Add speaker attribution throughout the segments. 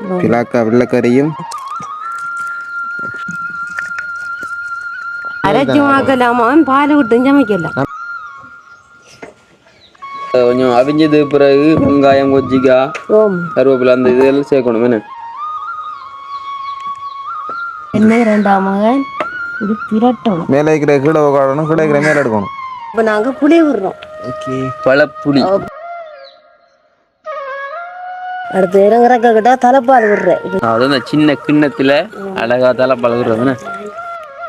Speaker 1: பிலாக்கா வெள்ளைக்கறியும்
Speaker 2: அரைச்சி வாக்கலாமா பால் விட்டு சமைக்கலாம்
Speaker 3: கொஞ்சம் அவிஞ்சது பிறகு வெங்காயம்
Speaker 2: ஓம்
Speaker 3: கருவேப்பிலை அந்த இதெல்லாம் சேர்க்கணும். என்ன?
Speaker 2: என்ன ரெண்டாம் மகன்? இது பிரட்டணும்
Speaker 1: மேலே இருக்கிற கீழே உட்காடணும் கீழே இருக்கிற மேலே எடுக்கணும்.
Speaker 2: இப்போ நாங்கள் புளி விடுறோம்.
Speaker 3: ஓகே. பழப்புளி
Speaker 2: அடுத்து இறங்குறக்க கிட்ட தலைப்பால் விடுறேன்
Speaker 3: அதான் சின்ன கிண்ணத்துல அழகா தலை பழகுறதுன்னு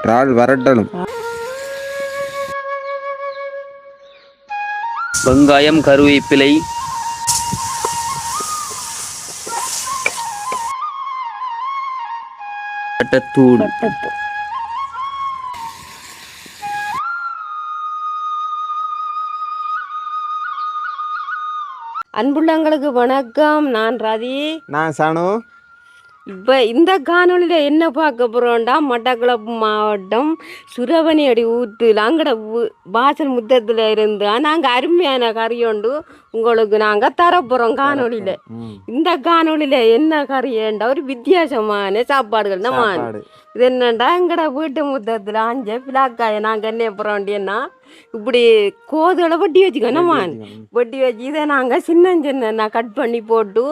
Speaker 1: இறால் வரட்டணும்.
Speaker 3: வெங்காயம் கருவேப்பிலை. பட்டத்தூள்
Speaker 2: அன்புள்ளங்களுக்கு வணக்கம். நான் ரதி.
Speaker 1: நான் சாணு
Speaker 2: இப்போ இந்த காணொளியில் என்ன பார்க்க போகிறோம்டா மட்டக்களப்பு மாவட்டம் சுரவணி அடி ஊற்றுல அங்கட ஊ- வாசல் முத்தத்தில் இருந்தா நாங்கள் அருமையான கறியோண்டு உங்களுக்கு நாங்கள் தரப்போகிறோம் காணொளியில். இந்த காணொளியில் என்ன கறியேண்டா? ஒரு வித்தியாசமான சாப்பாடுகள். தான். இது என்னண்டா எங்கட வீட்டு முத்தத்தில் அஞ்ச பிளாக்காய நாங்கள் என்ன போகிறோம்டின்னா இப்படி கோதுகளை வெட்டி வச்சுக்கணுமா. வெட்டி வச்சு இதை நாங்கள் சின்ன சின்ன கட் பண்ணி போட்டு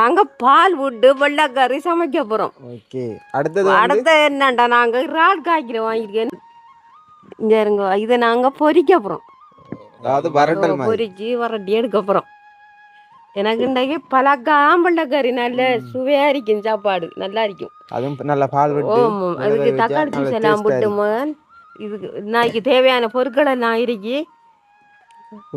Speaker 2: நாங்கள் பால் விட்டு வெள்ளைக்கறி சமைக்க போகிறோம் அடுத்த என்னண்டா நாங்கள் இறால் காய்க்கிற வாங்கியிருக்கேன். இங்கே இருங்க இதை நாங்கள் பொரிக்க போகிறோம் பொரிச்சு வரட்டி எடுக்க போகிறோம் எனக்கு இன்றைக்கு பழக்கம் வெள்ளைக்கறி நல்ல சுவையாக இருக்கும் சாப்பாடு. நல்லா இருக்கும்.
Speaker 1: அதுவும் நல்ல பால் விட்டு
Speaker 2: அதுக்கு தக்காளி ஜூஸ் எல்லாம் போட்டு. மகன் இதுக்கு நாளைக்கு தேவையான பொருட்கள் எல்லாம் இருக்கு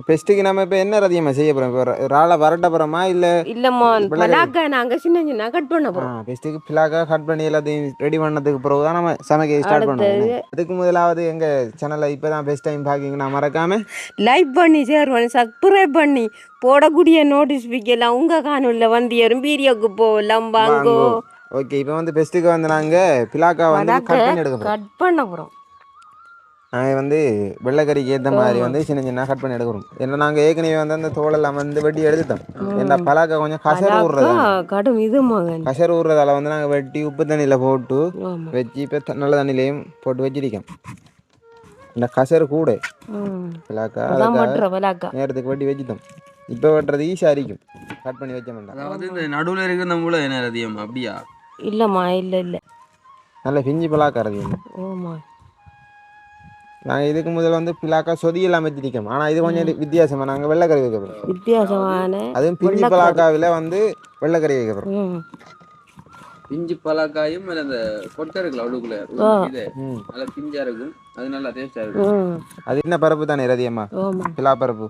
Speaker 1: பெஸ்ட்டுக்கு நம்ம இப்போ என்ன ரதியமா செய்ய போகிறோம் இப்போ இறாலை வரட்ட போகிறோமா இல்லை
Speaker 2: இல்லம்மா. பலாக்கா நாங்கள் சின்ன சின்ன கட் பண்ண போகிறோம்
Speaker 1: பெஸ்ட்டுக்கு பிளாக்காக கட் பண்ணி எல்லாத்தையும் ரெடி பண்ணதுக்கு பிறகு தான் நம்ம சமைக்க ஸ்டார்ட் பண்ணுவோம் அதுக்கு முதலாவது எங்கள் சேனலை இப்போ தான் பெஸ்ட் டைம் பார்க்கிங்கன்னா மறக்காம
Speaker 2: லைக் பண்ணி ஷேர் பண்ணி சப்ஸ்கிரைப் பண்ணி போடக்கூடிய நோட்டிஃபிகேஷன் உங்கள் காணொலியில் வந்து ஏறும் வீடியோக்கு போகலாம். வாங்கோ.
Speaker 1: ஓகே இப்போ வந்து பெஸ்ட்டுக்கு வந்து நாங்கள் பிளாக்கா வந்து கட் பண்ணி எடுக்க
Speaker 2: கட் பண்ண போகிறோம்
Speaker 1: நாங்கள் வந்து வெள்ளைக்கறிக்கு ஏற்ற மாதிரி வந்து சின்ன சின்ன கட் பண்ணி எடுக்கிறோம். ஏன்னா நாங்கள் ஏற்கனவே வந்து அந்த தோலெல்லாம் வந்து வெட்டி எடுத்துட்டோம். ஏன்னா பலாக்கா கொஞ்சம் கசர் ஊறுறது.
Speaker 2: கடும் இது
Speaker 1: கசர் ஊறுறதால வந்து நாங்கள் வெட்டி உப்பு தண்ணியில் போட்டு வச்சு இப்போ நல்ல தண்ணியிலையும் போட்டு வச்சிருக்கோம். இந்த கசர் கூட.
Speaker 2: பலாக்கா
Speaker 1: நேரத்துக்கு வெட்டி வச்சுட்டோம். இப்போ வெட்டுறது ஈஸியாக இருக்கும் கட் பண்ணி மாட்டோம்.
Speaker 3: அதாவது இந்த நடுவுல இருக்கிற நம்மள என்ன ரதியம்? அப்படியா?
Speaker 2: இல்லைம்மா இல்லை இல்லை.
Speaker 1: நல்ல பிஞ்சு பிளாக்கா இருக்குது
Speaker 2: ஓமா
Speaker 1: நாங்கள் இதுக்கு முதல்ல வந்து பிளாக்கா சொதியெல்லாம் வச்சிருக்கோம் ஆனால் இது கொஞ்சம் வித்தியாசமா நாங்கள் வெள்ளைக்கறி வைக்க போகிறோம்
Speaker 2: வித்தியாசமான
Speaker 1: அதுவும் பிஞ்சு பிளாக்காவில் வந்து வெள்ளைக்கறி வைக்க போகிறோம்
Speaker 3: பிஞ்சு பலாக்காயும் அந்த கொட்டை இருக்குல்ல
Speaker 1: ம்.
Speaker 3: நல்லா பிஞ்சா இருக்கும். அது நல்லா டேஸ்டா இருக்கும்.
Speaker 1: அது என்ன பருப்பு தானே ரதியம்மா
Speaker 2: ஓமா
Speaker 1: பிலா பருப்பு.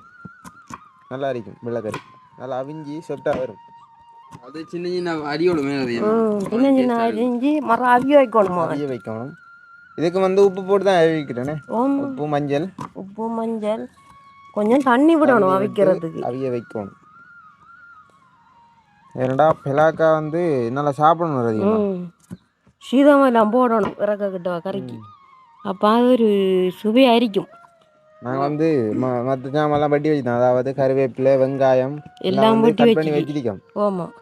Speaker 1: நல்லா இருக்கும் வெள்ளைக்கறி. நல்லா அவிஞ்சி சொப்டாக வரும்.
Speaker 3: அது சின்ன சின்ன அடியோட மேல
Speaker 2: சின்ன சின்ன அரிஞ்சு மரம் அவிய வைக்கணுமா?
Speaker 1: அவிய வைக்கணும். இதுக்கு வந்து உப்பு போட்டு தான் அவிக்கிறேனே உப்பு மஞ்சள்.
Speaker 2: உப்பு மஞ்சள். கொஞ்சம் தண்ணி விடணும் அவிக்கிறதுக்கு.
Speaker 1: அவிய வைக்கணும். ஏன்னா பிலாக்கா வந்து நல்லா சாப்பிடணும்
Speaker 2: ம். சீதமெல்லாம் போடணும் இறக்க கிட்ட கறிக்கு அப்போ அது ஒரு சுவையாக இருக்கும்
Speaker 1: நாங்கள் வந்து ம மற்ற ஜாமெல்லாம் வட்டி வச்சுட்டோம் அதாவது கருவேப்பிலை வெங்காயம்
Speaker 2: எல்லாம்
Speaker 1: பண்ணி. வச்சிருக்கோம்
Speaker 2: ஆமாம்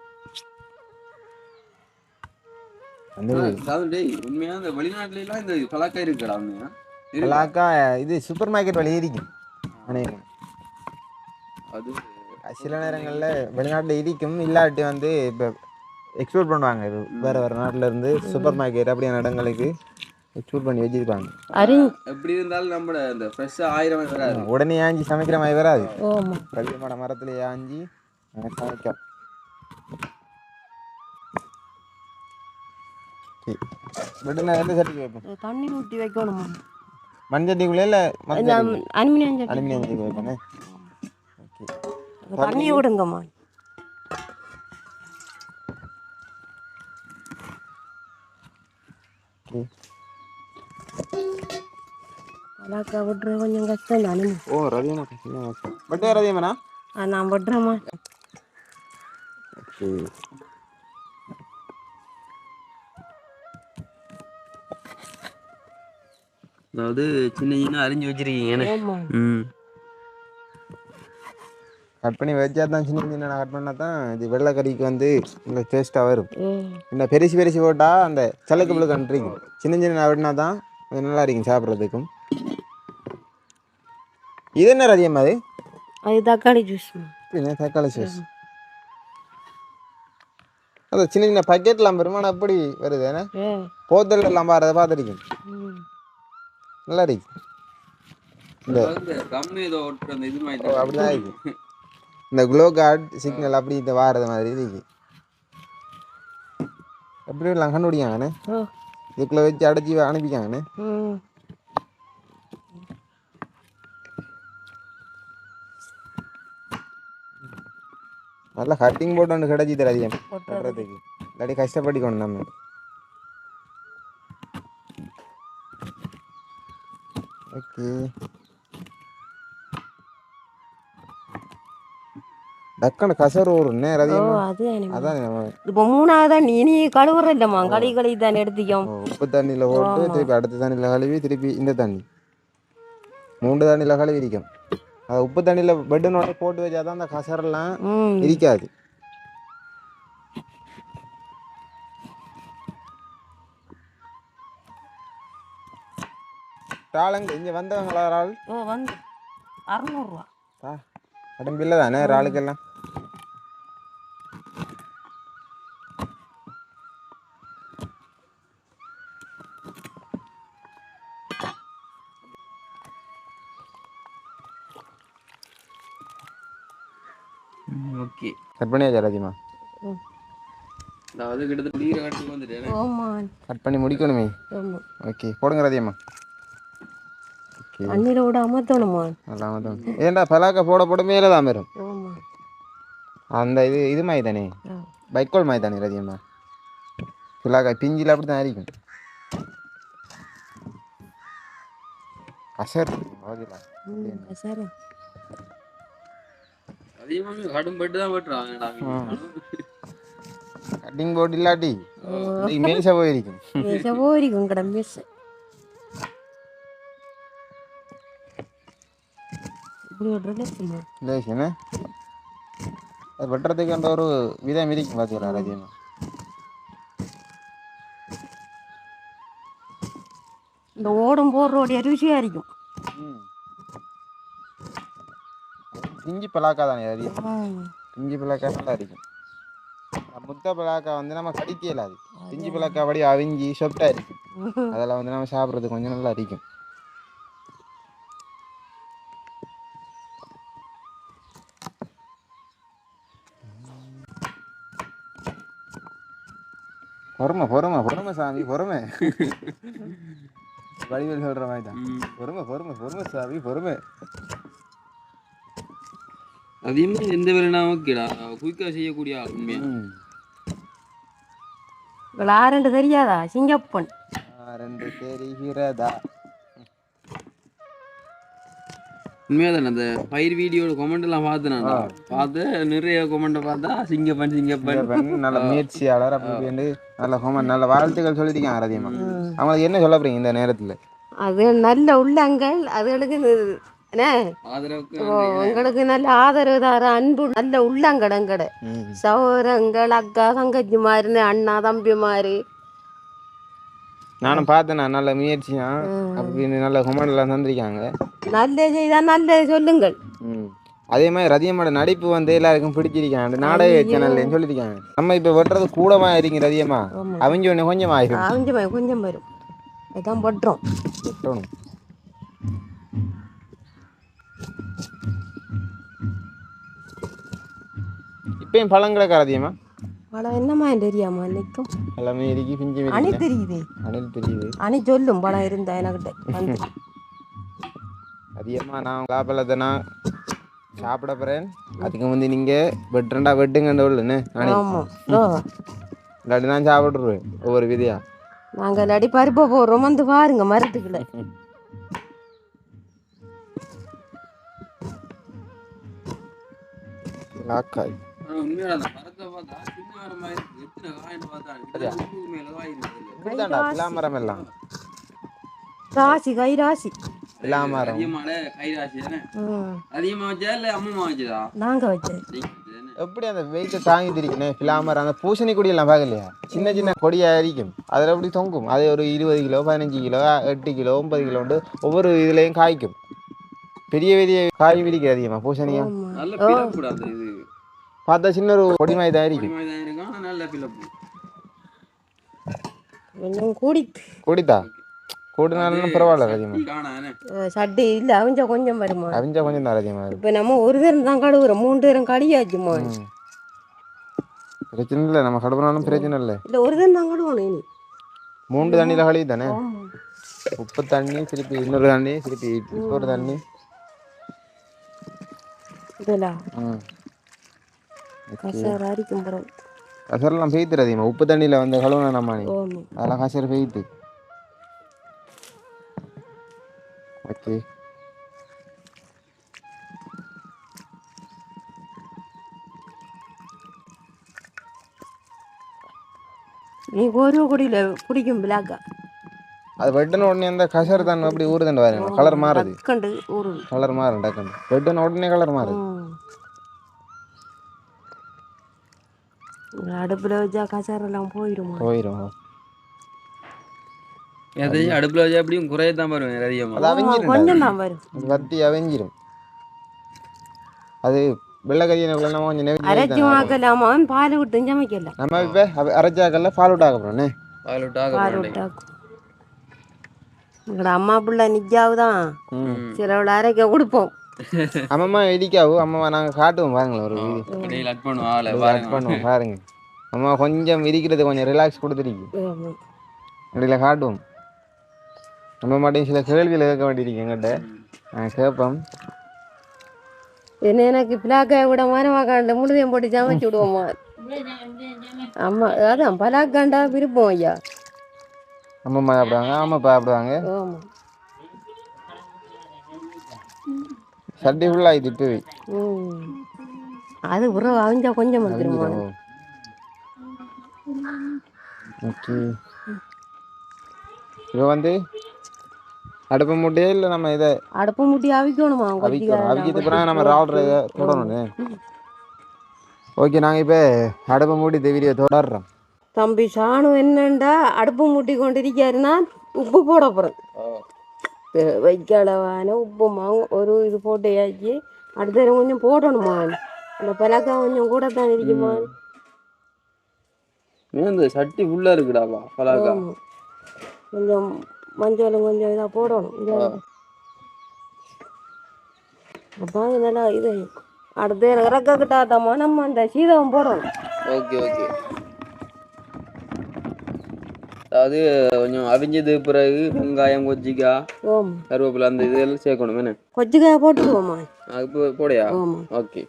Speaker 3: அதாவது உண்மையா இந்த வெளிநாட்டுல எல்லாம் இந்த இருக்குடா உண்மையா.
Speaker 1: பிலாக்கா இது சூப்பர் மார்க்கெட் வழி இருக்கும் அநேகமா.
Speaker 3: அது
Speaker 1: சில நேரங்களில் வெளிநாட்டில் இருக்கும் இல்லாட்டி வந்து இப்போ எக்ஸ்போர்ட் பண்ணுவாங்க. இது வேறு வேறு நாட்டில் இருந்து சூப்பர் மார்க்கெட் அப்படியான இடங்களுக்கு எக்ஸ்போர்ட் பண்ணி வச்சிருப்பாங்க.
Speaker 3: எப்படி இருந்தாலும் நம்ம இந்த ஃப்ரெஷ்ஷாக ஆயிரம் வராது.
Speaker 1: உடனே ஆஞ்சி சமைக்கிற மாதிரி வராது. ரவியமான மரத்துல ஆஞ்சி சமைக்கும். விடுனா எந்த சட்டிக்கு வைப்போம்?
Speaker 2: தண்ணி ஊற்றி வைக்கணுமா?
Speaker 1: மண் சட்டிக்குள்ளே இல்லை
Speaker 2: அலுமினியம் சட்டி.
Speaker 1: அலுமினியம் சட்டிக்கு வைப்பேனே
Speaker 2: தண்ணி விடுங்கம்மா. கொஞ்சம் கஷ்டம் தானே.
Speaker 1: ஓ ரவியனா பட்டே ரவியமனா
Speaker 2: ஆ, நான் விட்றேம்மா
Speaker 1: ஓகே.
Speaker 3: அதாவது சின்ன சின்ன அரிஞ்சு வச்சிருக்கீங்க ம்.
Speaker 1: கட் பண்ணி வச்சா தான் சின்ன சின்ன கட் பண்ணால் தான் இது வெள்ளை கறிக்கு வந்து இந்த டேஸ்ட்டாக வரும்.
Speaker 2: ம்.
Speaker 1: இந்த பெருசு பெருசு போட்டால் அந்த சலுக்கு புழுக்கு இருக்கும் சின்ன சின்ன வெட்டினா தான் அது நல்லா இருக்கும் சாப்பிட்றதுக்கும். இது என்ன ரதியம் அது?
Speaker 2: அது தக்காளி ஜூஸ்
Speaker 1: என்ன தக்காளி சாஸ் அது சின்ன சின்ன பக்கெட்லாம் பெருமானம் அப்படி வருது ஏன்னா போத்தல் எல்லாம் பாரு அதை பார்த்துருக்கேன். நல்லா இருக்கு அப்படிதான் இந்த க்ளோ கார்டு சிக்னல் அப்படி இந்த வாரது மாதிரி இருக்கு. எப்படி எல்லாம் கண்டுபிடிக்காங்கண்ணே இதுக்குள்ள வச்சு அடைச்சி அனுப்பிக்காங்கண்ணே நல்லா கட்டிங் போட்டு ஒன்று கிடச்சி தராதியம் கட்டுறதுக்கு இல்லாட்டி கஷ்டப்பட்டுக்கணும் நம்ம. ஓகே. டக்குன்னு கசர் ஊருண்ணே
Speaker 2: ஓ
Speaker 1: ரதியம்
Speaker 2: அது அனிமே.
Speaker 1: அதான்
Speaker 2: இப்போ மூணாவது நீ நீ கழுவுற இல்லம்மா களி களி தான் எடுத்துக்கோம்.
Speaker 1: உப்பு தண்ணியில் போட்டு திருப்பி அடுத்த தண்ணியில் கழுவி திருப்பி இந்த தண்ணி. மூன்று தண்ணியில் கழுவி இருக்கும் அது உப்பு தண்ணியில் பெட்டுனோட போட்டு வச்சாதான் அந்த கசரெல்லாம் இருக்காது ஆளுங்க இங்கே வந்தவங்களா ஒரு ஆள்
Speaker 2: ஓ வந்து. அறநூறுவா.
Speaker 1: ஆ உடம்பில்ல தானே
Speaker 3: ஓகே.
Speaker 1: கட் பண்ணியாச்சா ராஜிமா
Speaker 3: அதாவது கிட்டத்தட்ட நீரை வந்துட்டேன்.
Speaker 2: ஓமா
Speaker 1: கட் பண்ணி முடிக்கணுமே? ஓகே போடுங்க ராஜியம்மா
Speaker 2: அண்ணில விட அமர்த்தணுமா?
Speaker 1: ஏன்டா பலாக்கா போட போட மேலே தான் வரும் அந்த இது இது மாதிரி தானே. பைக்கோல் மாதிரி தானே ரதியம்மா பிள்ளாக்கா பிஞ்சில் அப்படி தான் இருக்கும் அசர். ஓகேலா
Speaker 2: ம் சரி
Speaker 3: அதிகமாக கடும் பட்டு தான் வெட்டுறாங்கடா
Speaker 1: கட்டிங் போர்டு இல்லாட்டி மேல்சா போயிருக்கும்
Speaker 2: பேச போரிக்கும் கடை பேச இப்படி
Speaker 1: அது வெட்டுறதுக்கு அந்த ஒரு விதம் இருக்கும் பார்த்தீங்களா ரதியம்மா
Speaker 2: இந்த ஓடும் போடுறோடைய ருசியாக இருக்கும்
Speaker 1: ம். பிஞ்சி பலாக்கா தானே ரதியம்
Speaker 2: ம்.
Speaker 1: பிஞ்சி பலாக்கா நல்லா இருக்கும் முத்த பலாக்கா வந்து நம்ம கடிக்க இயலாது பிஞ்சி பலாக்கா படி அவிஞ்சி சொப்டா இருக்கும் அதெல்லாம் வந்து நம்ம சாப்பிட்றது கொஞ்சம் நல்லா இருக்கும் பொறுமை பொறுமை பொறுமை சாமி பொறுமை. வடிவேல் சொல்ற மாதிரி தான் பொறுமை பொறுமை பொறுமை சாமி பொறுமை.
Speaker 3: அதிகமாக எந்த வேலைனா ஓகேடா குயிக்காக செய்யக்கூடிய ஆள் உண்மையா.
Speaker 2: இவள் ஆரண்டு தெரியாதா? சிங்கப்பன்.
Speaker 1: ஆ, ரெண்டு தெரிகிறதா?
Speaker 3: உண்மையாக தானே அந்த பயிர் வீடியோட கமெண்ட் எல்லாம் பார்த்தேன் பார்த்து நிறைய கமெண்ட் பார்த்தா சிங்கப்பன் சிங்கப்பன்
Speaker 1: பெண். நல்ல முயற்சியாளர் அப்படி நல்ல ஹோமன் நல்ல வாழ்த்துக்கள் சொல்லியிருக்காங்க ரதியம்மா அவங்களுக்கு என்ன சொல்ல போறீங்க இந்த நேரத்தில்?
Speaker 2: அது நல்ல உள்ளங்கள் அதுகளுக்கு உங்களுக்கு நல்ல ஆதரவு தர அன்பு நல்ல உள்ளங்கடங்கட சௌரங்கள் அக்கா தங்கச்சி மாதிரி அண்ணா தம்பி மாதிரி
Speaker 1: நானும் பார்த்தேன் நான் நல்ல முயற்சியா? அப்படின்னு நல்ல ஹோமன் எல்லாம் தந்திருக்காங்க
Speaker 2: நல்ல செய்தா நல்ல சொல்லுங்கள்.
Speaker 1: அதே மாதிரி ரதியம்மோட நடிப்பு வந்து எல்லாருக்கும் பிடிச்சிருக்காங்க. நாடக சேனல்ல சொல்லியிருக்காங்க நம்ம இப்போ வெட்டுறது கூடமா இருக்கீங்க ரதியம்மா? அவங்க ஒன்று கொஞ்சம் ஆயிரும்.
Speaker 2: கொஞ்சம் கொஞ்சம் வரும். அதான் பட்டுறோம்
Speaker 1: வெட்டணும். இப்பயும் பழம் கிடக்கா
Speaker 2: பழம் என்னம்மா தெரியாமா? நிற்கும்
Speaker 1: எல்லாமே இருக்கு பிஞ்சு
Speaker 2: அணி தெரியுதே.
Speaker 1: அணில் தெரியுது.
Speaker 2: அணி சொல்லும் பழம் இருந்தா எனக்கிட்ட வந்து.
Speaker 1: அதிகமாக நான் பலாப்பழத்தை நான் சாப்பிட போகிறேன் அதுக்கு முந்தி நீங்கள் வெட்டுறண்டா வெட்டுங்கன்ற உள்ளுன்னு நானே
Speaker 2: ஆமாம்
Speaker 1: இல்லாட்டி நான் சாப்பிட்ருவேன் ஒவ்வொரு விதையா?
Speaker 2: நாங்கள் இல்லாட்டி பருப்பை போடுறோம் வந்து பாருங்க மரத்துக்குள்ள.
Speaker 1: லாக்காய்
Speaker 3: ஆனா உண்மையா அந்த மரத்தை பார்த்தா
Speaker 1: எல்லாம்
Speaker 2: ராசி கை ராசி
Speaker 3: தானே. அதிகமா வச்சா இல்ல அம்மா வச்சதா
Speaker 2: நாங்க வச்சது
Speaker 1: எப்படி அந்த வெயிட்டை தாங்கி திரிக்கணும் பிலாமரம் அந்த பூசணி கொடி எல்லாம் பார்க்கலையா சின்ன சின்ன கொடியா இருக்கும் அதில் எப்படி தொங்கும் அது ஒரு இருபது கிலோ பதினஞ்சு கிலோ எட்டு கிலோ ஒன்பது கிலோ உண்டு ஒவ்வொரு இதுலேயும் காய்க்கும் பெரிய பெரிய காய் விரிக்கும் அதிகமாக பூசணியா பார்த்தா சின்ன ஒரு கொடி மாதிரி தான் இருக்கும்
Speaker 3: பிறப்பு
Speaker 2: கொஞ்சம் கூடித்து
Speaker 1: கொடித்தா கூடுனாலும் பரவாயில்ல அதிகமாக
Speaker 2: சட்டி இல்லை அவிஞ்சா கொஞ்சம் வருமா?
Speaker 1: அவிஞ்சா கொஞ்சம் தான் அதிகமாக
Speaker 2: இப்போ நம்ம ஒரு தரம் தான் கழுவுறோம் மூணு தரம் கழியாச்சுமா.
Speaker 1: பிரச்சனை இல்லை நம்ம கடுப்புனாலும் பிரச்சனை இல்லை.
Speaker 2: இல்லை ஒரு தரம் தான் கழுவணும் இனி.
Speaker 1: மூன்று தண்ணியில் கழுவி தானே உப்பு தண்ணி திருப்பி இன்னொரு தண்ணி திருப்பி இன்னொரு தண்ணி.
Speaker 2: இதெல்லாம்
Speaker 1: ம்.
Speaker 2: கசார அரிக்கும் போகிறோம்
Speaker 1: கசரெல்லாம் பெய்த்துரு அதிகமாக உப்பு தண்ணியில் வந்து கழுவுனா நம்ம அதெல்லாம் கசர் பெய்த்து. ஓகே.
Speaker 2: நீ ஒரு குடியில் குடிக்கும் பிளாக்கா
Speaker 1: அது வெட்டின உடனே அந்த கசர் தான் அப்படி ஊறுதுண்டு பாருங்க. கலர் மாறுது. கலர் மாறும் டக்குன்னு வெட்டின உடனே கலர் மாறுது.
Speaker 2: அடுப்பில் வச்சா கசாரெல்லாம் போயிடுமா
Speaker 1: போயிடும்
Speaker 3: எதையும் அடுப்புல வச்சா எப்படியும் குறையத்தான் பாருவேன் அதிகமா
Speaker 1: அது அவிஞ்சிரும்
Speaker 2: கொஞ்சம் தான் வரும்
Speaker 1: வத்தி அவிஞ்சிரும் அது வெள்ளைக்கறியினுக்குள்ள நம்ம கொஞ்சம் நெருங்கி
Speaker 2: அரைச்சி வாக்கலாமா பால் விட்டு சமைக்கலாம்
Speaker 1: நம்ம இப்போ அரைச்சாக்கல்ல பால் விட்டாக்க போகிறோண்ணே
Speaker 3: பால் விட்டாக
Speaker 2: பால் விட்டாக்கும் எங்களோட அம்மா பிள்ளை நிஜாவுதான் சிலவில் அரைக்க கொடுப்போம்
Speaker 1: அம்மம்மா இடிக்காவு அம்மாவை நாங்கள் காட்டுவோம் பாருங்களேன் ஒரு வீடியோ
Speaker 3: பண்ணுவோம் பாருங்க.
Speaker 1: அம்மா கொஞ்சம் இருக்கிறது கொஞ்சம் ரிலாக்ஸ் கொடுத்துருக்கு. இடையில காட்டுவோம். நம்ம மாட்டையும் சில கேள்வியில் கேட்க வேண்டியிருக்கு எங்கிட்ட. நான் கேட்போம்.
Speaker 2: என்ன எனக்கு பிளாக்காய விட மரமாக்காண்ட முழுதையும் போட்டு சமைச்சு விடுவோமா ஆமா அதான் பலாக்காண்டா விருப்பம் ஐயா.
Speaker 1: அம்மம்மா சாப்பிடுவாங்க அம்மாப்பா சாப்பிடுவாங்க.
Speaker 2: ஆமா.
Speaker 1: சட்டி ஃபுல்லாக இது இப்போவே.
Speaker 2: அது உறவு அவிஞ்சா கொஞ்சம் வந்துருமா
Speaker 1: ஓகே. இப்போ வந்து அடுப்பு மூட்டையே இல்லை நம்ம இதை
Speaker 2: அடுப்பு முட்டி அவிக்கணுமா?
Speaker 1: அவிக்கிறோம் அவிக்கிறது பிறகு நம்ம இதை தொடரணும். ஓகே நாங்கள் இப்போ அடுப்பு மூடி இந்த வீடியோ தொடர்றோம்.
Speaker 2: தம்பி சாணு என்னண்டா அடுப்பு முட்டி கொண்டிருக்காருன்னா உப்பு போட போகிறேன் வைக்க அளவான உப்பு மாவு ஒரு இது போட்டையாச்சு அடுத்த தடவை கொஞ்சம் போடணுமா? அந்த பலக்கா கொஞ்சம் கூட தான் இருக்குமா?
Speaker 3: இந்த சட்டி ஃபுல்லா இருக்குடாப்பா பலாக்கா.
Speaker 2: கொஞ்சம் மஞ்சளும் கொஞ்சம் இதாக போடணும். அப்போ நல்லா இது. அடுத்து இறக்கக்கிட்டாதம்மா நம்ம அந்த சீதகம் போடணும்.
Speaker 3: Okay okay. அதாவது கொஞ்சம் அவிஞ்சது பிறகு வெங்காயம்
Speaker 2: ஓம்
Speaker 3: கருவேப்பிலை அந்த இதெல்லாம் சேர்க்கணும் என்ன?
Speaker 2: கொச்சிக்காய போட்டுருவோம்மா
Speaker 3: அது போடையா? ஓகே.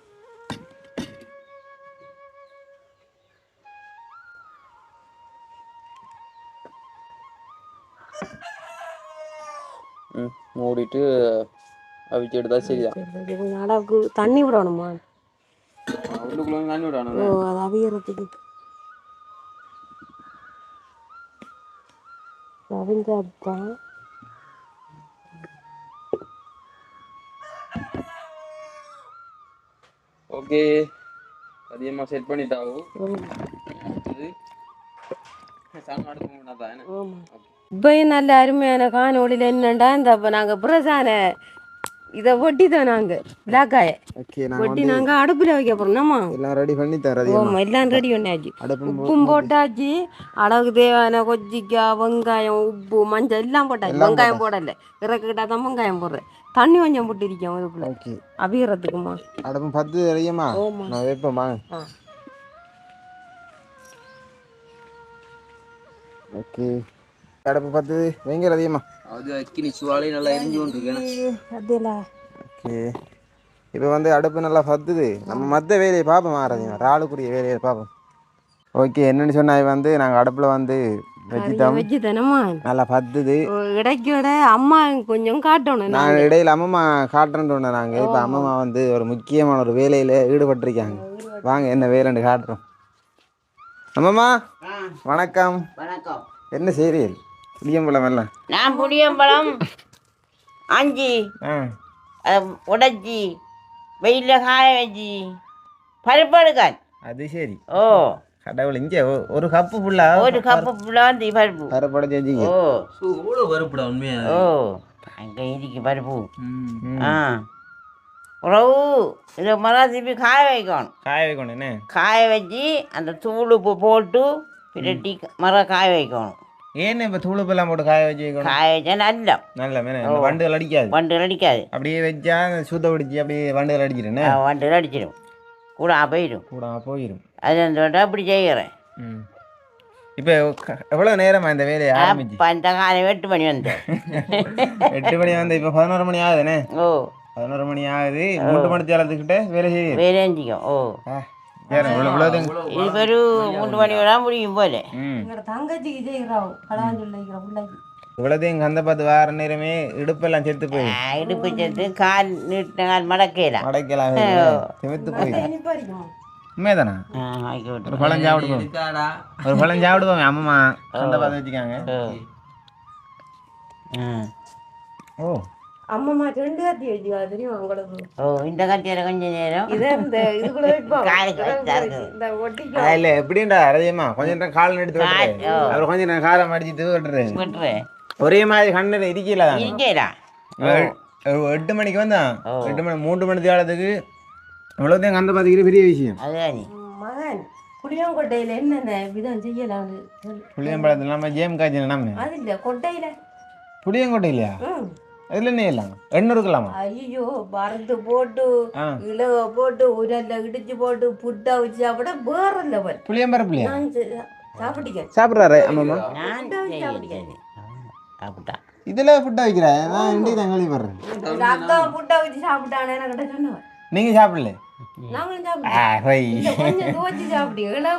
Speaker 3: மூடிட்டு அவிச்சு எடுத்தா சரிதான்
Speaker 2: சரி, கொஞ்சம் அளவுக்கு தண்ணி விடணுமா?
Speaker 3: உள்ளுக்குள்ள தண்ணி
Speaker 2: ஓ
Speaker 3: விடணும்
Speaker 2: அது அவியறதுக்கு. அவிஞ்சாதான்
Speaker 3: ஓகே. அதிகமாக செட் பண்ணிட்டாவோ
Speaker 2: இப்பயும் நல்ல அருமையான காணொளியில் என்னண்டா இந்த இப்போ நாங்கள் பிரசான இதை ஒட்டி தான் நாங்கள் பிளாக்காய ஒட்டி நாங்கள் அடுப்பில் வைக்க போகிறோம்மா
Speaker 1: எல்லாம் ரெடி பண்ணி அதிகமாக
Speaker 2: ஓமா எல்லாம் ரெடி பண்ணியாச்சு.
Speaker 1: அடுப்பு
Speaker 2: உப்பும் போட்டாச்சு. அளவுக்கு தேவையான கொஜ்ஜிக்காய் வெங்காயம் உப்பு மஞ்சள் எல்லாம் போட்டாச்சு. வெங்காயம் போடல. இறக்கிட்டா தான் வெங்காயம் போடுறேன். தண்ணி கொஞ்சம் போட்டு இருக்கேன் அதுக்குள்ள
Speaker 1: அடுப்பு பத்து
Speaker 2: ஓமா.
Speaker 1: நான் வைப்போமா
Speaker 2: ஆ.
Speaker 1: ஓகே அடுப்பு பத்து பயங்கர அதிகமா.
Speaker 3: அது அக்கினி சுவாலையும் நல்லா எரிஞ்சு
Speaker 1: ஓகே. இப்போ வந்து அடுப்பு நல்லா பத்துது. நம்ம மற்ற வேலையை பார்ப்போம் மாறதிமா ராளுக்குரிய வேலையை பார்ப்போம். ஓகே என்னன்னு சொன்னா வந்து நாங்கள் அடுப்பில் வந்து வச்சுட்டோம் நல்லா பத்துது.
Speaker 2: இடைக்கூட அம்மா கொஞ்சம் காட்டணும் நான்
Speaker 1: இடையில அம்மம்மா காட்டுறேன்னு சொன்னேன் நாங்கள் இப்போ அம்மம்மா வந்து ஒரு முக்கியமான ஒரு வேலையில் ஈடுபட்டிருக்காங்க. வாங்க என்ன வேலைன்னு காட்டுறோம். அம்மம்மா வணக்கம்.
Speaker 4: வணக்கம்.
Speaker 1: என்ன சீரியல் புளியம்பழம் எல்லாம்
Speaker 4: நான் புளியம்பழம் அஞ்சு
Speaker 1: ஆ.
Speaker 4: உடைச்சி வெயிலில் காய வச்சு பருப்பு
Speaker 1: அது சரி.
Speaker 4: ஓ.
Speaker 1: கடவுள் இங்கே ஒரு கப்பு ஃபுல்லா
Speaker 4: ஒரு கப்பு ஃபுல்லாக பருப்பு.
Speaker 1: கரப்பட செஞ்சிங்க.
Speaker 4: ஓ.
Speaker 3: எவ்வளோ வருப்புடா உண்மையா?
Speaker 4: ஓ. அங்கே இருக்கு பருப்பு. ஆ. உறவு இதை மரா திருப்பி காய வைக்கணும்.
Speaker 1: காய வைக்கணும் என்ன?
Speaker 4: காய வச்சு அந்த தூள் உப்பு போட்டு பிரட்டி மரம் காய வைக்கணும்.
Speaker 1: ஏன்னு இப்போ தூளுப்பெல்லாம் போட்டு காய வச்சு
Speaker 4: காய வச்சா நல்ல.
Speaker 1: நல்ல வண்டுகள் அடிக்காது.
Speaker 4: வண்டு அடிக்காது.
Speaker 1: அப்படியே வச்சா சூத்த பிடிச்சி அப்படியே வண்டுகள் அடிக்கிறேன்னு
Speaker 4: வண்டு அடிச்சிடும். கூட போயிடும்.
Speaker 1: கூட போயிடும்
Speaker 4: அது அந்த அப்படி செய்கிறேன்.
Speaker 1: இப்போ எவ்வளோ நேரமா இந்த வேலையை ஆரம்பிச்சு?
Speaker 4: அந்த காலம் எட்டு மணி வந்தேன்.
Speaker 1: எட்டு மணி வந்து இப்போ பதினோரு மணி ஆகுதுண்ணே
Speaker 4: ஓ.
Speaker 1: பதினோரு மணி ஆகுது. மூன்று மணி தேலத்துக்கிட்ட வேலை செய்யுது
Speaker 4: வேலை செஞ்சிக்கும் ஓ.
Speaker 2: எங்களோட தங்கச்சிக்கு செய்கிறோம் கலாஞ்சு வைக்கிற பிள்ளைக்கு.
Speaker 1: இவ்வளோதையும் கந்த பார்த்து வார நேரமே இடுப்பெல்லாம் செத்து போய்.
Speaker 4: இடுப்பு சேர்த்து கால் நீட்டின கால் மடக்கலாம்
Speaker 1: மடைக்கலாம் செத்து போய்.
Speaker 4: விட்டு
Speaker 1: ஒரு பழம் சாப்பிடுவோம்.
Speaker 3: இருக்காடா
Speaker 1: ஒரு பழம் சாப்பிடுவோம் அம்மா கந்த பார்த்து வச்சுக்காங்க.
Speaker 4: ம்.
Speaker 1: ஓ.
Speaker 2: அம்மா ரெண்டு கத்தி வச்சுக்கா தெரியும் உங்களுக்கு?
Speaker 4: ஓ இந்த கத்தியில் கொஞ்ச நேரம்?
Speaker 2: இதை இந்த இதுக்குள்ள
Speaker 1: ஆ, இல்ல எப்படின்டா ரஜயமா கொஞ்ச நேரம் கால் எடுத்து விட்டுரு.
Speaker 4: ஓ.
Speaker 1: அப்புறம் கொஞ்ச நேரம் காலம் அடிச்சுட்டு
Speaker 4: விட்டுறேன்
Speaker 1: ஒரே மாதிரி கண்ணில் இருக்கல
Speaker 4: இருக்கேடா
Speaker 1: ஒரு எட்டு மணிக்கு வந்தான். எட்டு மணி மூன்று மணி தேளத்துக்கு இவ்வளோத்தையும் கந்த பார்த்துக்கிற பெரிய விஷயம்.
Speaker 2: மகன் புளியங்கொட்டையில என்னென்ன விதம் செய்யலாம்
Speaker 1: புளியம்பழத்தில் நம்ம ஜேம் காய்ச்சல் நம்ம.
Speaker 2: அது இல்ல கொட்டையில.
Speaker 1: புளியங்கொட்டை அதில் என்ன இல்லைங்க. எண்ணூறு இருக்கலாமா
Speaker 2: ஐயோ பறந்து போட்டு
Speaker 1: ஆ.
Speaker 2: இலவ போட்டு உரல்ல இடிச்சு போட்டு புட்டா வச்சு சாப்பிட வேற லெவல்
Speaker 1: புளியம்பரப்புலையா
Speaker 2: நான் செ- சாப்பிட்டீங்க
Speaker 1: சாப்பிட்றாரு ஆமாம்மா
Speaker 4: நான் அப்படிட்டா
Speaker 1: இதில் ஃபுட்டாக வைக்கிறேன் நான்
Speaker 2: அக்கா வச்சு சாப்பிட்டானே
Speaker 1: நீங்கள் சாப்பிடல.
Speaker 2: நாங்களும் சாப்பிட்டோம். கொஞ்சம் துவச்சு சாப்பிட்டீங்க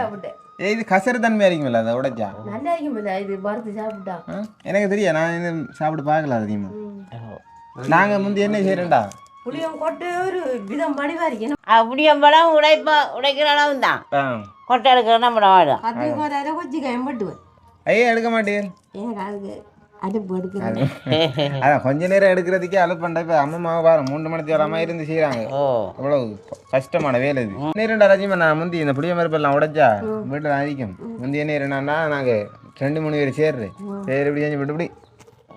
Speaker 2: சாப்பிட்டேன்
Speaker 1: இது கசரு தன்மையாக இருக்குமில்ல அதை உடைச்சா?
Speaker 2: நல்லா இருக்குமில்ல இது வறுத்து சாப்பிட்டா?
Speaker 1: எனக்கு தெரியும் நான் இது சாப்பிட்டு பார்க்கல அதிகமாக. நாங்கள் முந்தி என்ன செய்கிறேன்டா
Speaker 2: புளியம் கொட்டை ஒரு விதம் படிவா இருக்கணும்
Speaker 4: அப்படியம்பளம் உடைப்பா உடைக்கிற அளவு தான். கொட்டை எடுக்கிற நம்ம வாடும்
Speaker 2: கத்தி கோரால கொஞ்சம் கயம்பட்டுவேன்.
Speaker 1: ஐயா எடுக்க மாட்டேன்.
Speaker 2: எனக்கு அதுக்கு அடுப்பு எடுக்கிறேன்
Speaker 1: அதான் கொஞ்ச நேரம் எடுக்கிறதுக்கே அழுப்பண்டா. இப்போ அம்மா பாரு மூன்று மணி தேராம இருந்து செய்கிறாங்க அவ்வளவு கஷ்டமான வேலை இது. நேரண்டா ரஜிமா நான் முந்தி இந்த புளிய மரப்பெல்லாம் உடைச்சா வீட்டில் அரிக்கும் முந்தி என்ன நேரம்னா நாங்கள் ரெண்டு மூணு பேர் சேர்றேன். சரி இப்படி செஞ்சு இப்படி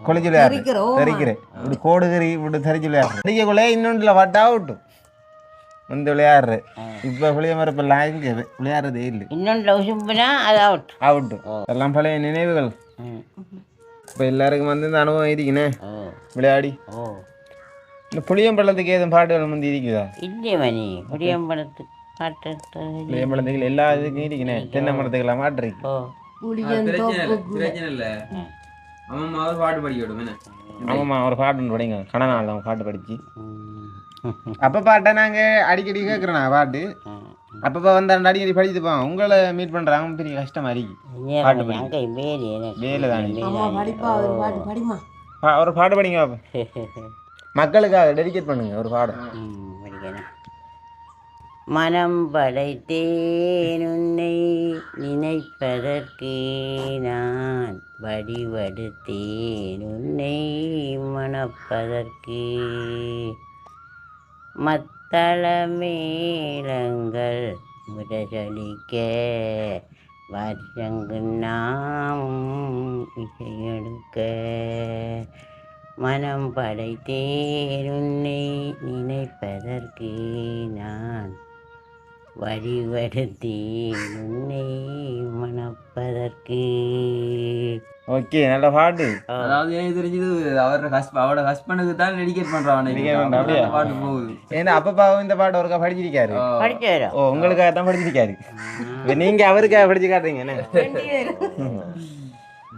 Speaker 1: விளையாடுறேன்.
Speaker 2: தெரிக்கிறோம்.
Speaker 1: தெரிக்கிறேன். இப்படி கோடு கறி இப்படி தெரிச்சு விளையாடுறேன். அடிக்கக்குள்ளே இன்னொன்றுல வட்டா விட்டும் முந்தி விளையாடுறேன். இப்போ புளிய மரப்பெல்லாம் இங்கே விளையாடுறதே இல்லை.
Speaker 4: இன்னொன்று உசுப்புனா அது அவுட்
Speaker 1: ஆகட்டும் எல்லாம் பழைய நினைவுகள். இப்போ எல்லாருக்கும் வந்து இந்த அனுபவம் இருக்குண்ணே விளையாடி இந்த புளியம்பள்ளத்துக்கு ஏதும் பாட்டுகள் முந்தி இருக்குதா
Speaker 4: இல்லையே மணி புளியம்பழத்துக்கு பாட்டு
Speaker 1: புளியம்பள்ளத்துக்கு எல்லா இதுக்கும் இருக்குண்ணே தென்னை மரத்துக்கெல்லாம் மாட்டு இருக்கு
Speaker 3: இல்லை இல்லை அம்மா ஒரு பாட்டு படிக்க விடும் என்ன
Speaker 1: ஆமாம்மா ஒரு பாட்டு ஒன்று படிங்க கணநாள் அவன் பாட்டு படிச்சு. அப்போ பாட்டை நாங்கள் அடிக்கடி கேட்குறேண்ணா பாட்டு அப்பப்போ வந்து அந்த அடிக்கடி படிச்சு போவோம். உங்களை மீட் பண்ணுறாங்க பெரிய கஷ்டமா இருக்கு பாட்டு படி.
Speaker 4: அங்கே வேலி எனக்கு
Speaker 1: வேலை தானே
Speaker 2: அம்மா படிப்பா ஒரு பாட்டு
Speaker 1: படிங்க மக்களுக்காக டெடிகேட் பண்ணுங்க ஒரு பாடம்
Speaker 4: மனம் படைத்தேன் உன்னை நினைப்பதற்கு நான் வடிவெடுத்தேன் உன்னை மணப்பதற்கு. மத்தள மேளங்கள் முரசொலிக்க வருஷங்கு இசையெடுக்க. மனம் படைத்தேருன்னை நினைப்பதற்கு நான் வழிபடுத்தேன் உன்னை மணப்பதற்கு.
Speaker 1: ஓகே நல்ல பாட்டு.
Speaker 3: அதாவது எனக்கு தெரிஞ்சது அவரோட ஹஸ்ப அவரோட ஹஸ்பண்டுக்கு தான் டெடிகேட் பண்றான்
Speaker 1: அப்படியா?
Speaker 3: பாட்டு போகுது.
Speaker 1: ஏன்னா அப்பப்பாவும் இந்த பாட்டு ஒருக்கா படிச்சிருக்காரு. ஓ உங்களுக்காக தான் படிச்சிருக்காரு. நீங்க அவருக்காக படிச்சு காட்டுறீங்க என்ன?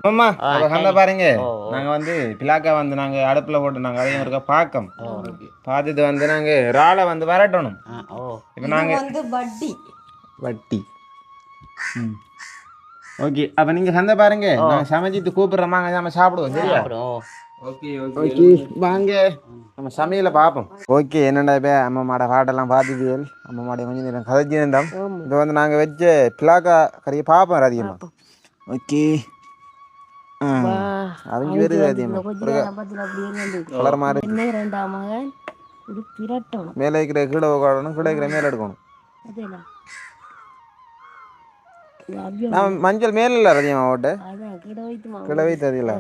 Speaker 1: அம்மா அப்ப கந்த பாருங்க. நாங்க வந்து பிளாக்கா வந்து நாங்க அடுப்புல போட்டு நாங்க அதையும் ஒருக்கா பார்க்கம் பார்த்துட்டு வந்து நாங்க இறாலை வந்து வரட்டணும். இப்ப நாங்க
Speaker 2: வந்து வட்டி.
Speaker 1: வட்டி. ஓகே அப்ப நீங்க சந்தை பாருங்க. நாங்க சமைச்சிட்டு கூப்பிடுறோமா. நம்ம சாப்பிடுவோம் சரியா?
Speaker 4: சாப்பிடும்
Speaker 3: ஓகே ஓகே
Speaker 1: ஓகே வாங்க. நம்ம சமையலை பார்ப்போம். ஓகே என்னடா இப்போ அம்மா மாட பாட்டெல்லாம் பார்த்துவியல் அம்மா மாட கொஞ்சம் நேரம் கதைச்சி இருந்தோம் இது வந்து நாங்கள் வச்ச பிளாக்கா கறியை பார்ப்போம் அதிகமாக ஓகே
Speaker 2: வா,
Speaker 1: அவங்க வருது அதிகமா
Speaker 2: வந்து
Speaker 1: கலர்
Speaker 2: என்ன ரெண்டாம் மகன்?
Speaker 1: மேலே வைக்கிற கீழே உட்காடணும் கீழே வைக்கிற மேலே எடுக்கணும். நான் மஞ்சள் மேல இல்லை ரதியம்மா ஓட்ட
Speaker 2: கிட
Speaker 1: வைத்து அதில்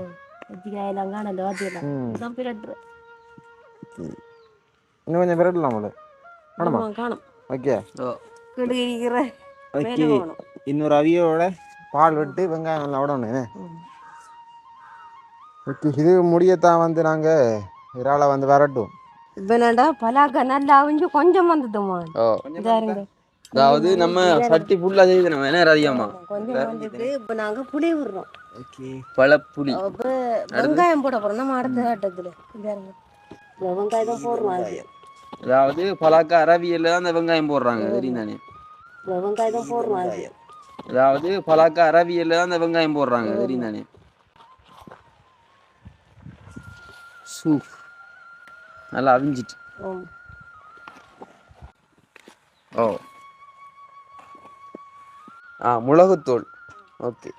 Speaker 1: இன்னும் கொஞ்சம் பிறடலாம் போல வேணுமா
Speaker 2: காணும்
Speaker 1: ஓகே
Speaker 2: கிடு இருக்கிற மேலே
Speaker 1: ஓகே இன்னொரு அவியோட பால் விட்டு வெங்காயம் நல்லா விடணும். ஓகே இது முடியத்தான் வந்து நாங்கள் இறாலை வந்து வரட்டும்
Speaker 2: இப்ப என்னடா பலாக்கா நல்லா அவிஞ்சு கொஞ்சம் வந்துட்டுமா
Speaker 3: ஓ
Speaker 2: இதா இருங்க
Speaker 3: அதாவது நம்ம சட்டி ஃபுல்லா செய்து நம்ம என்ன அதிகமா
Speaker 2: கொஞ்சம் வந்துட்டு இப்ப நாங்க புளி விடுறோம்
Speaker 1: ஓகே
Speaker 3: பழப்புளி.
Speaker 2: வெங்காயம் போட போறோம் நம்ம அடுத்த கட்டத்துல இந்த வெங்காயம் தான் போடுறோம் அது.
Speaker 3: அதாவது பலாக்கா அரவியல்ல தான் அந்த வெங்காயம் போடுறாங்க தெரியும் தானே
Speaker 2: வெங்காயம் தான் போடுறோம் அது.
Speaker 3: அதாவது பலாக்கா அரவியல்ல தான் அந்த வெங்காயம் போடுறாங்க தெரியும் தானே சூ நல்லா அவிஞ்சிட்டு. ஓ. ஆ மிளகுத்தூள். ஓகே.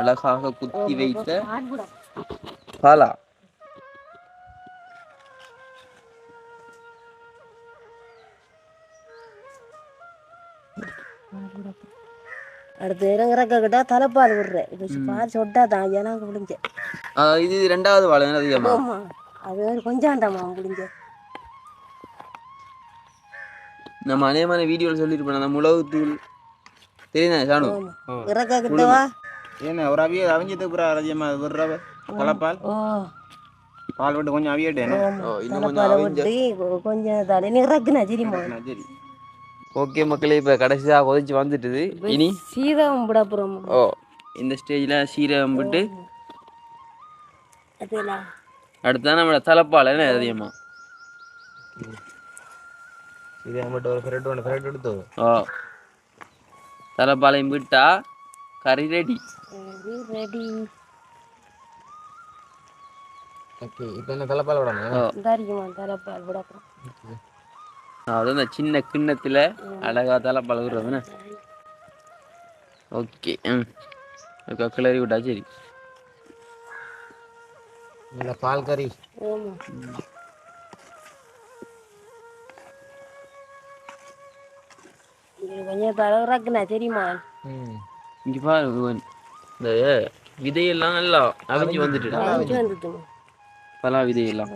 Speaker 3: அழகாக குத்தி வைத்த பாலா.
Speaker 2: அடுத்து இறங்குறக்க கிட்ட தலைப்பால் விடுறேன். இப்போ பால் சொட்டா தான் எனக்கு முடிஞ்ச
Speaker 3: இது ரெண்டாவது வாழை அதிகமா?
Speaker 2: அது ஒரு கொஞ்சாண்டாமா முடிஞ்ச
Speaker 3: நம்ம அநேகமான வீடியோவில் சொல்லியிருப்போம். அந்த மிளகுத்தூள். தெரியுதா சாணு
Speaker 2: இறக்க கிட்டவா
Speaker 1: ஏன்னா ஒரு அவிய அவிஞ்சதுக்கு அப்புறம் ரதியம்மா விடுற தலைப்பால்.
Speaker 2: ஓ.
Speaker 1: பால் விட்டு கொஞ்சம் அவியட்டேன்
Speaker 3: ஓ இன்னும் கொஞ்சம் அவிஞ்ச
Speaker 2: கொஞ்சம் தலை இறக்குனா சரிம்மா
Speaker 1: சரி
Speaker 3: ஓகே மக்களே இப்போ கடைசியாக கொதிச்சு வந்துட்டுது. இனி?
Speaker 2: சீரகம் விட போகிறோம்
Speaker 3: ஓ இந்த ஸ்டேஜில் சீரகம் விட்டு
Speaker 2: அதெல்லாம்
Speaker 3: அடுத்ததான் நம்மளோட தலைப்பால் என்ன அதிகமா
Speaker 1: இது மட்டும் ஒரு ஃப்ரெட் ஒன்று ஃப்ரெட் எடுத்து
Speaker 3: ஓ. தலைப்பாலையும் விட்டா? கறி ரெடி
Speaker 2: ரெடி
Speaker 1: ஓகே இப்போ என்ன தலைப்பால் விடணும்?
Speaker 3: ஓ.
Speaker 2: இந்தாரிக்குமா தலைப்பால் விட போகிறோம்
Speaker 3: அதாவது அந்த சின்ன கிண்ணத்தில் அழகா தலைப்பால் விடுறதுன்னு ஓகே ம். கிளறி விட்டா சரி.
Speaker 1: இல்லை பால் கறி.
Speaker 2: ஆமா. இது கொஞ்சம்
Speaker 3: இங்கே பாரு இவன். இந்த விதையெல்லாம் நல்லா அவிஞ்சு வந்துட்டு
Speaker 2: அவிஞ்சு
Speaker 3: பலா விதையெல்லாம்.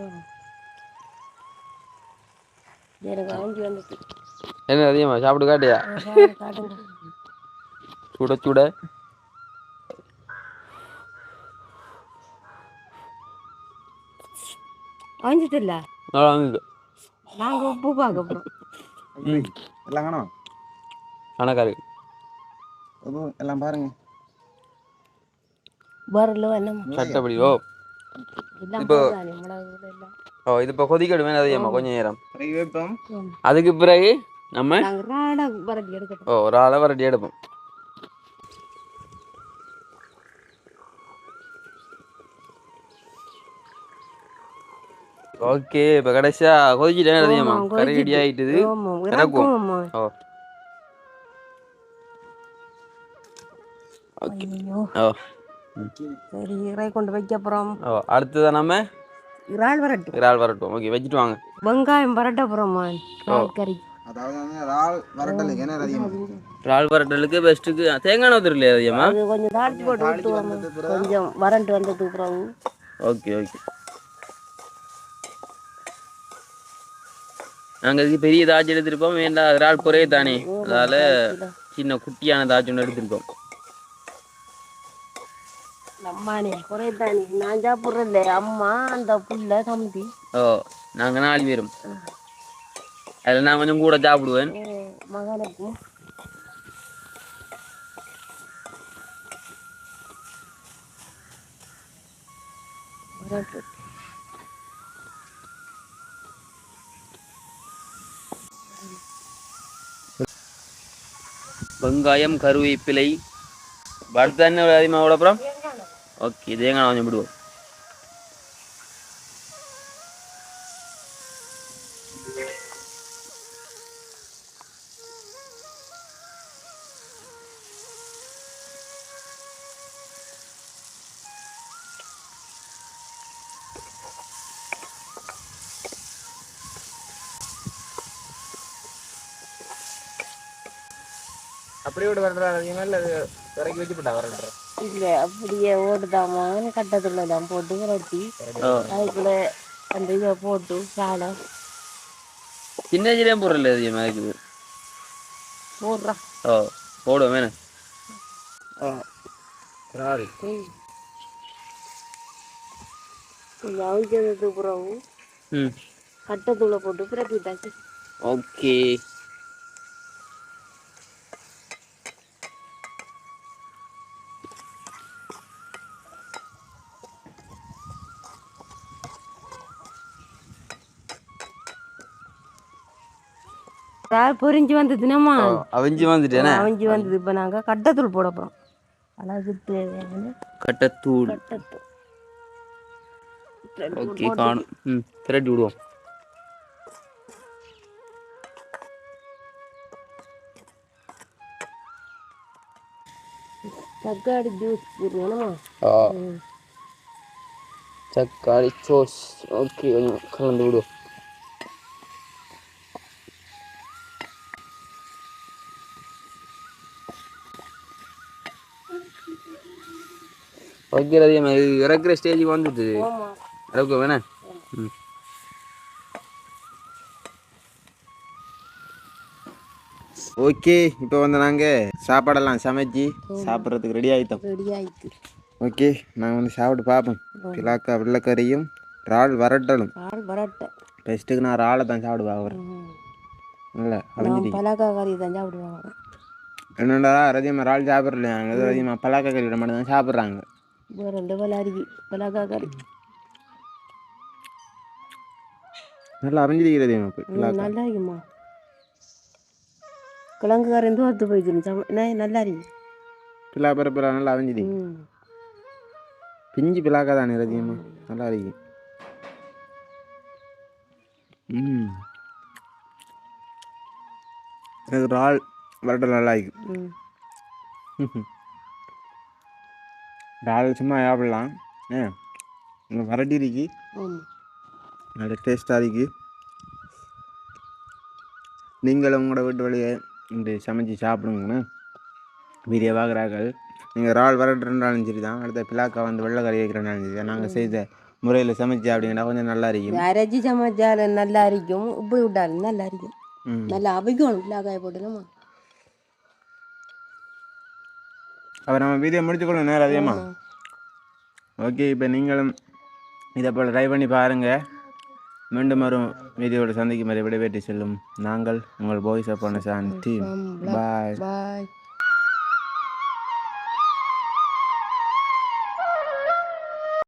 Speaker 3: என்ன அதிகமா? காட்டியா
Speaker 2: சாப்பிடு, காட்டுங்க.
Speaker 3: சுட சுட.
Speaker 2: இல்லை
Speaker 3: வந்து
Speaker 2: நாங்கள் உப்பு பார்க்க போகிறோம்
Speaker 3: ம்.
Speaker 1: எல்லாம் காணும்?
Speaker 3: கணக்காரு.
Speaker 1: எல்லாம் பாருங்க.
Speaker 2: வரல என்னம்மா
Speaker 3: சட்டப்படி ஓ
Speaker 2: எல்லாம்
Speaker 3: இப்போ- ஓ இது இப்போ கொதிக்கடுமே அதிகமா கொஞ்சம் நேரம். அதுக்கு பிறகு நம்ம
Speaker 2: வரட்டி
Speaker 3: ஓ ஒரு அளவு ரெடி எடுப்போம். ஓகே இப்போ கடைசியா கொதிச்சுட்டேன் அதிகமா
Speaker 2: ஆமா,
Speaker 3: கறி ரெடி
Speaker 2: கொதிச்சிட்டு.
Speaker 3: ஆயிட்டுது. இறக்குவோம். ஓ.
Speaker 2: சரி இறை கொண்டு வைக்க
Speaker 3: ஓ அடுத்ததான் நம்ம?
Speaker 2: இறால் வரட்டும்.
Speaker 3: இறால் வரட்டும். ஓகே வச்சுட்டு வாங்க.
Speaker 2: வெங்காயம் வரட்ட இறால் கறி.
Speaker 1: இறால் வரட்டலுக்கு
Speaker 3: பெஸ்ட்டுக்கு தேங்காய் ஊற்றுரு இல்லையா
Speaker 2: கொஞ்சம் போட்டு வறண்டு வந்ததுக்கு பிறகு.
Speaker 3: Okay okay. நாங்கள் இதுக்கு பெரிய தாஜ் எடுத்திருப்போம். வேண்டாம் இறால் குறைய தானே அதால சின்ன குட்டியான தாஜ் ஒன்று எடுத்திருக்கோம்.
Speaker 2: அம்மானே குறையத்தானே. நான் சாப்பிட்றதில்ல. அம்மா அந்த புள்ள தம்பி.
Speaker 3: ஓ நாங்கள் நாலு பேரும். அதில் நான் கொஞ்சம் கூட சாப்பிடுவேன். வெங்காயம் கருவேப்பிலை அடுத்து என்ன அதிகமாக விட அப்புறம்? ஓகே தேங்காய் கொஞ்சம் விடுவோம்
Speaker 1: அதிகமாக இல்லை அது இறக்கி வச்சு போட்டா வரன்ற
Speaker 2: இல்லை அப்படியே ஓடுதாமா? கட்டத்துல தான் போட்டு விரட்டி அதுக்குள்ள அந்த இதை போட்டு சாலை.
Speaker 3: சின்ன சின்ன பொருள் ஓ போடுவோம் வேணும்
Speaker 2: பிறகு போட்டு
Speaker 3: ஓகே.
Speaker 2: இறால் பொரிஞ்சு வந்ததுனம்மா
Speaker 3: அவிஞ்சு வந்துட்டேனே
Speaker 2: அவிஞ்சு வந்தது. இப்போ நாங்கள் கட்டத்தூள் போட போகிறோம் அழகு
Speaker 3: கட்டத்தூள். ஓகே காணும். ம் திரட்டி விடுவோம்.
Speaker 2: தக்காளி ஜூஸ்
Speaker 3: ஆ. தக்காளி சோஸ் ஓகே கலந்து விடுவோம். ஓகே அதே மாதிரி இறக்குற ஸ்டேஜுக்கு வந்துட்டு. இறக்க வேணா. ம்.
Speaker 1: ஓகே இப்போ வந்து நாங்கள் சாப்பாடெல்லாம் சமைச்சு சாப்பிட்றதுக்கு ரெடி ஆகிட்டோம்
Speaker 2: ரெடி ஆயிடுச்சு
Speaker 1: ஓகே நாங்கள் வந்து சாப்பிட்டு பார்ப்போம். பிளாக்கா வெள்ளைக்கறியும் இறால் வரட்டலும்
Speaker 2: ஆள் வரட்டை
Speaker 1: பெஸ்ட்டுக்கு நான் இறாலை தான் சாப்பிடுவேன் அவர். இல்லை அலைஞ்சிட்டு
Speaker 2: பலாக்கா கறி தான் சாப்பிடுவாங்க
Speaker 1: என்னடா அதிகமாக இறால் சாப்பிட்றலையாங்க அது அதிகமாக பலாக்கா கறியோட மட்டும் தான் சாப்பிட்றாங்க.
Speaker 2: பலாரி பலாக்கா கறி
Speaker 1: நல்லா அரைஞ்சிருக்கிறது இப்போ
Speaker 2: ம், நல்லா இருக்குமா கிழங்கு கறி இருந்து ஒத்து போயிடுச்சு நல்லா இருக்கு
Speaker 1: பிள்ளா பரப்பில் நல்லா அரைஞ்சிது பிஞ்சு பிளாக்கா தானே அதிகமாக நல்லா இருக்கு ம் எனக்கு இறால் வரட்டல் நல்லா இருக்கு
Speaker 2: ம்
Speaker 1: இறால் சும்மா சாப்பிடலாம். ஏ வரட்டி இருக்கு. நல்ல டேஸ்ட்டாக இருக்கு. நீங்களும் உங்களோட வீட்டு வழியை இந்த சமைச்சு சாப்பிடுங்கண்ணே வீடியோ பார்க்குறாக்கள் நீங்கள் இறால் வரட்டுன்றாலும் சரி தான். அடுத்த பிளாக்கா வந்து வெள்ளைக்கறி வைக்கிறனாலும் சரி தான். நாங்கள் செய்த முறையில் சமைச்சு அப்படிங்கன்னா கொஞ்சம் நல்லா இருக்கும்.
Speaker 2: அரைச்சி சமைச்சாலும் நல்லா இருக்கும். உப்பு விட்டாலும் நல்லா இருக்கும். நல்லா அவிக்கணும். பிள்ளாக்காய் போட்டுலாமா
Speaker 1: அப்போ நம்ம வீடியோ முடிச்சுக்கொள்ளும் நேரம் அதிகமாக ஓகே இப்போ நீங்களும் இதை போல் ட்ரை பண்ணி பாருங்கள் மீண்டும் வரும் வீடியோவோட சந்திக்கும் வரை விடைபெற்று செல்லும் நாங்கள் உங்கள் பாய்ஸ் அப்பான சாந்தி பாய்
Speaker 2: பாய்